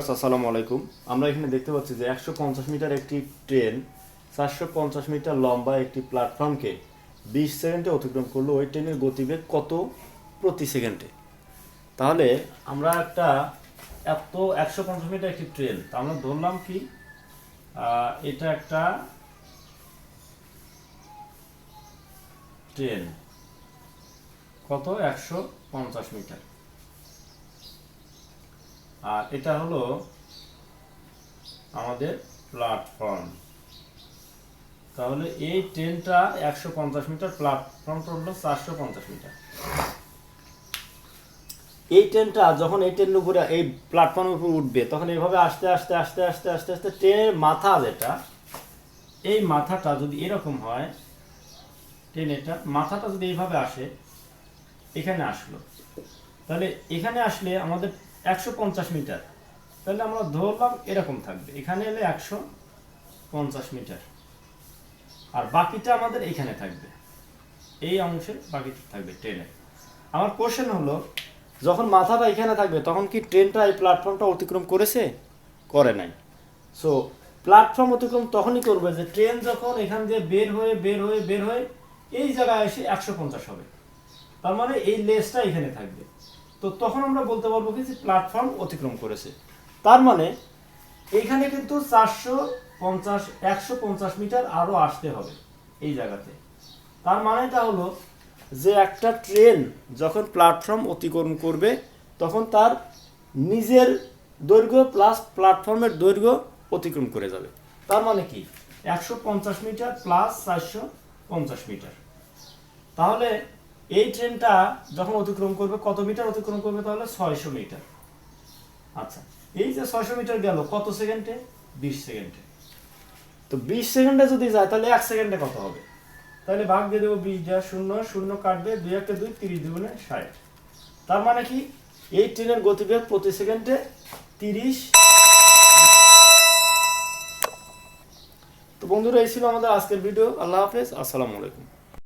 আসসালামু আলাইকুম। আমরা এখানে দেখতে পাচ্ছি যে একশো পঞ্চাশ মিটার একটি ট্রেন, চারশো পঞ্চাশ মিটার লম্বা একটি প্ল্যাটফর্মকে বিশ সেকেন্ডে অতিক্রম করল। ওই ট্রেনের গতিবেগ কত প্রতি সেকেন্ডে? তাহলে আমরা একটা এত একশো পঞ্চাশ মিটার একটি ট্রেন, তা আমরা ধরলাম কি? এটা একটা ট্রেন। কত? একশো পঞ্চাশ মিটার। আর এটা হলো আমাদের প্ল্যাটফর্ম তাহলে এই ট্রেনটা একশো পঞ্চাশ মিটার প্ল্যাটফর্মটা হলো চারশো পঞ্চাশ মিটার। এই ট্রেনটা যখন এই ট্রেনের উপরে, এই প্ল্যাটফর্মের উপর উঠবে, তখন এইভাবে আস্তে আস্তে আস্তে আস্তে আস্তে আস্তে ট্রেনের মাথা যেটা, এই মাথাটা যদি এরকম হয় ট্রেন এটা মাথাটা যদি এইভাবে আসে, এখানে আসলো। তাহলে এখানে আসলে আমাদের একশো পঞ্চাশ মিটার। তাহলে আমরা ধরলাম এরকম থাকবে। এখানে এলে একশো পঞ্চাশ মিটার। আর বাকিটা আমাদের এখানে থাকবে। এই অংশে বাকিটা থাকবে ট্রেনে আমার কোশ্চেন হলো, যখন মাথাটা এখানে থাকবে, তখন কি ট্রেনটা এই প্ল্যাটফর্মটা অতিক্রম করেছে? করে নাই। সো প্ল্যাটফর্ম অতিক্রম তখনই করবে যে ট্রেন যখন এখান দিয়ে বের হয়ে বের হয়ে বের হয়ে এই জায়গায় এসে একশো পঞ্চাশ হবে। তার মানে এই লেসটা এখানে থাকবে। তো তখন আমরা বলতে পারব কি যে প্ল্যাটফর্ম অতিক্রম করেছে। তার মানে এইখানে কিন্তু চারশো পঞ্চাশ, একশো পঞ্চাশ মিটার আরও আসতে হবে এই জায়গাতে। তার মানেটা হলো যে একটা ট্রেন যখন প্ল্যাটফর্ম অতিক্রম করবে, তখন তার নিজের দৈর্ঘ্য প্লাস প্ল্যাটফর্মের দৈর্ঘ্য অতিক্রম করে যাবে। তার মানে কি? একশো পঞ্চাশ মিটার প্লাস চারশো পঞ্চাশ মিটার। তাহলে এই ট্রেনটা যখন অতিক্রম করবে, কত মিটার অতিক্রম করবে তাহলে ছয়শো মিটার আচ্ছা এই যে ছয়শো মিটার গেল, কত সেকেন্ডে? বিশ সেকেন্ডে। তো বিশ সেকেন্ডে যদি যায়, তাহলে এক সেকেন্ডে কত হবে? তাহলে ভাগ দিয়ে দেবো বিশ, দেওয়া শূন্য শূন্য কাটবে দুই একটা দুই, তিরিশ দুগুণে ষাট। তার মানে কি? এই ট্রেনের গতিবেগ প্রতি সেকেন্ডে তিরিশ তো বন্ধুরা, এই ছিল আমাদের আজকের ভিডিও আল্লাহ হাফেজ, আসসালামু আলাইকুম।